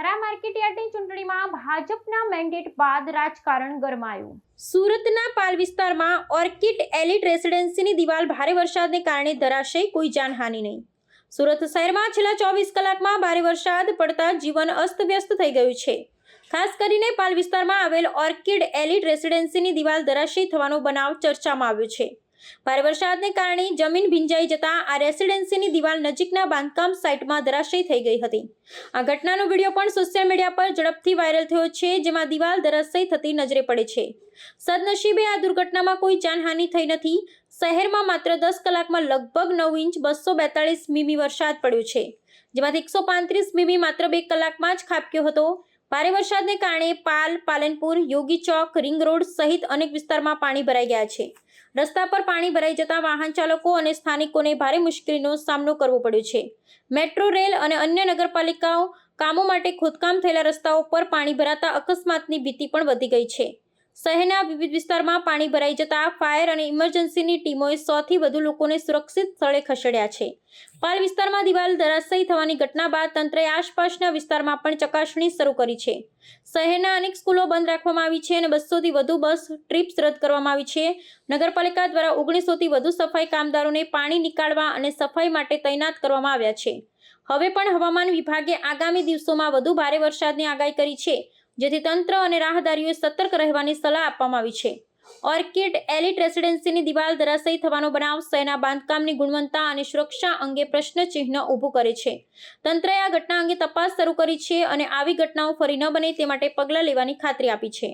ખરા માર્કેટયાર્ડની ચૂંટણીમાં ભાજપના મેન્ડેટ બાદ રાજકારણ ગરમાયું. સુરતના પાલ વિસ્તારમાં ઓર્કિડ એલિટ રેસિડેન્સીની દિવાલ ભારે વરસાદને કારણે ધરાશય કોઈ જાનહાનિ નહીં. સુરત શહેરમાં છેલ્લા ચોવીસ કલાકમાં ભારે વરસાદ પડતા જીવન અસ્તવ્યસ્ત થઈ ગયું છે. ખાસ કરીને પાલ વિસ્તારમાં આવેલ ઓર્કિડ એલિટ રેસિડેન્સીની દિવાલ ધરાશયી થવાનો બનાવ ચર્ચામાં આવ્યો છે. ભારે વરસાદને કારણે જમીન ભીંજાઈ જતા આ રેસિડેન્સીની દિવાલ નજીકના બાંધકામ સાઇટમાં ધરાશય થઈ ગઈ હતી. આ ઘટનાનો વીડિયો પણ સોશિયલ મીડિયા પર ઝડપથી વાયરલ થયો છે, જેમાં દિવાલ ધરાશયી થતી નજરે પડે છે. સદનસીબે આ દુર્ઘટનામાં કોઈ જાનહાનિ થઈ નથી. શહેરમાં માત્ર દસ કલાકમાં લગભગ નવ ઇંચ બસો બેતાળીસ મીમી વરસાદ પડ્યો છે, જેમાંથી એકસો પાંત્રીસ મીમી માત્ર બે કલાકમાં જ ખાબક્યો હતો. ભારે વરસાદને કારણે પાલ, પાલનપુર, યોગી ચોક, રિંગ રોડ સહિત અનેક વિસ્તારમાં પાણી ભરાઈ ગયા છે. રસ્તા પર પાણી ભરાઈ જતા વાહન ચાલકો અને સ્થાનિકોને ભારે મુશ્કેલીનો સામનો કરવો પડ્યો છે. મેટ્રો, રેલ અને અન્ય નગરપાલિકાઓ કામો માટે ખોદકામ થયેલા રસ્તાઓ પર પાણી ભરાતા અકસ્માતની ભીતિ પણ વધી ગઈ છે. શહેરના વિવિધ વિસ્તારમાં પાણી ભરાઈ જતા ફાયર અને ઇમરજન્સીની ટીમોએ સોથી વધુ લોકોને સુરક્ષિત સ્થળે ખસેડ્યા છે. પાલ વિસ્તારમાં દિવાલ ધરાશયી થવાની ઘટના બાદ તંત્રએ આસપાસના વિસ્તારમાં પણ ચકાસણી શરૂ કરી છે. શહેરના અનેક સ્કૂલો બંધ રાખવામાં આવી છે અને બસોથી વધુ બસ ટ્રીપ્સ રદ કરવામાં આવી છે. નગરપાલિકા દ્વારા ઓગણીસોથી વધુ સફાઈ કામદારોને પાણી નીકાળવા અને સફાઈ માટે તૈનાત કરવામાં આવ્યા છે. હવે પણ હવામાન વિભાગે આગામી દિવસોમાં વધુ ભારે વરસાદની આગાહી કરી છે. જેથી તંત્ર અને રાહદારીઓએ સતર્ક રહેવાની સલાહ આપવામાં આવી છે. ઓર્કિડ એલિટ રેસિડેન્સીની દિવાલ ધરાશયી થવાનો બનાવ શહેરના બાંધકામની ગુણવત્તા અને સુરક્ષા અંગે પ્રશ્નચિહ્ન ઊભું કરે છે. તંત્રએ આ ઘટના અંગે તપાસ શરૂ કરી છે અને આવી ઘટનાઓ ફરી ન બને તે માટે પગલાં લેવાની ખાતરી આપી છે.